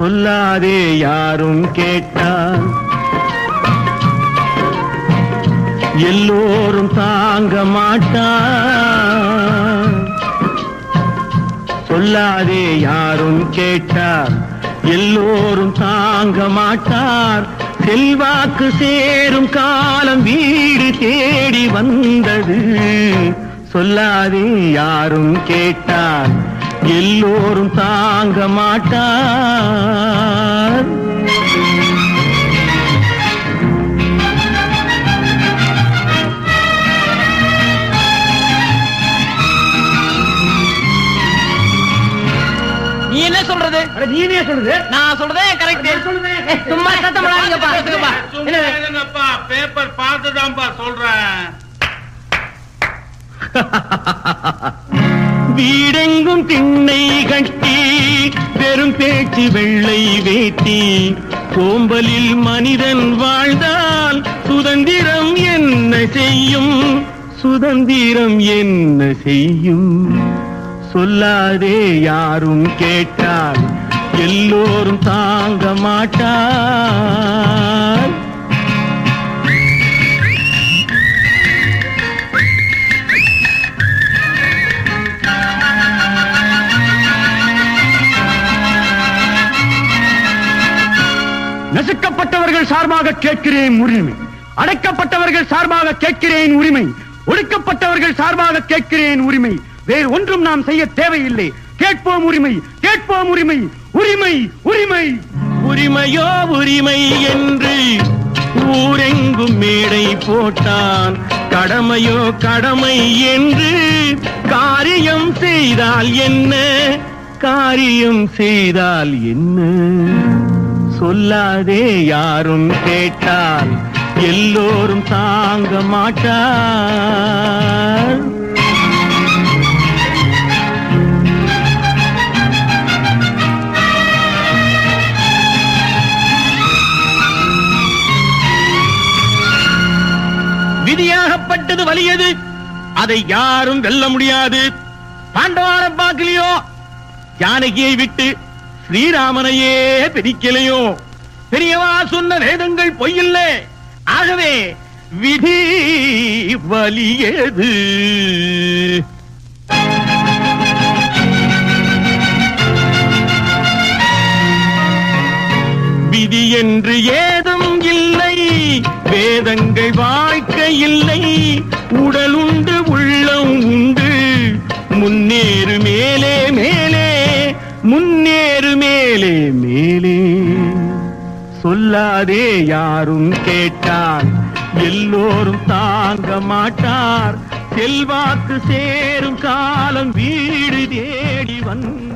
சொல்லாதே யாரும் கேட்டால் எல்லோரும் தாங்க மாட்டார் சொல்லாதே யாரும் கேட்டார் எல்லோரும் தாங்க மாட்டார். செல்வாக்கு சேரும் காலம் வீடு தேடி வந்தது. சொல்லாதே யாரும் கேட்டார் எல்லோரும் தாங்க மாட்டார். நீ என்ன சொல்றது? நீனே சொல்லுது? நான் சொல்றதே கரெக்ட் சும்மா சத்தம் பேப்பர் பார்த்துதான்ப்பா சொல்றேன். வீடெங்கும் திண்ணை கட்டி பெரும் பேச்சு வெள்ளை வேட்டி. கோம்பலில் மனிதன் வாழ்ந்தால் சுதந்திரம் என்ன செய்யும்? சுதந்திரம் என்ன செய்யும்? சொல்லாதே யாரும் கேட்டால் எல்லோரும் தாங்க மாட்டார். நசுக்கப்பட்டவர்கள் சார்பாக கேட்கிறேன் உரிமை. அடைக்கப்பட்டவர்கள் சார்பாக கேட்கிறேன் உரிமை. ஒடுக்கப்பட்டவர்கள் சார்பாக கேட்கிறேன் உரிமை. வேறு ஒன்றும் நாம் செய்ய தேவையில்லை. கேட்போம் உரிமை. கேட்போம் உரிமை. உரிமை உரிமை. உரிமையோ உரிமை என்று ஊரெங்கும் மேடை போட்டான். கடமையோ கடமை என்று காரியம் செய்தால் என்ன? காரியம் செய்தால் என்ன? சொல்லாதே யாரும் கேட்டால் எல்லோரும் தாங்க மாட்டார். விதியாகப்பட்டது வலியது. அதை யாரும் வெல்ல முடியாது. பாண்டவாரம் பார்க்கலையோ ஜானகியை விட்டு ஸ்ரீராமனையே பிரிக்கலையோ? பெரியவா சொன்ன வேதங்கள் பொய்யில்ல. ஆகவே விதி வலியது. விதி என்று ஏதும் இல்லை. வேதங்கள் வாழ்க்கை இல்லை. உடல் உண்டு உள்ளம் உண்டு. முன்னேறு மேலே மேலே. முன்னேறு மேலே மேலே. சொல்லாதே யாரும் கேட்டால் எல்லோரும் தாங்க மாட்டார். செல்வாக்கு சேரும் காலம் வீடு தேடி வந்த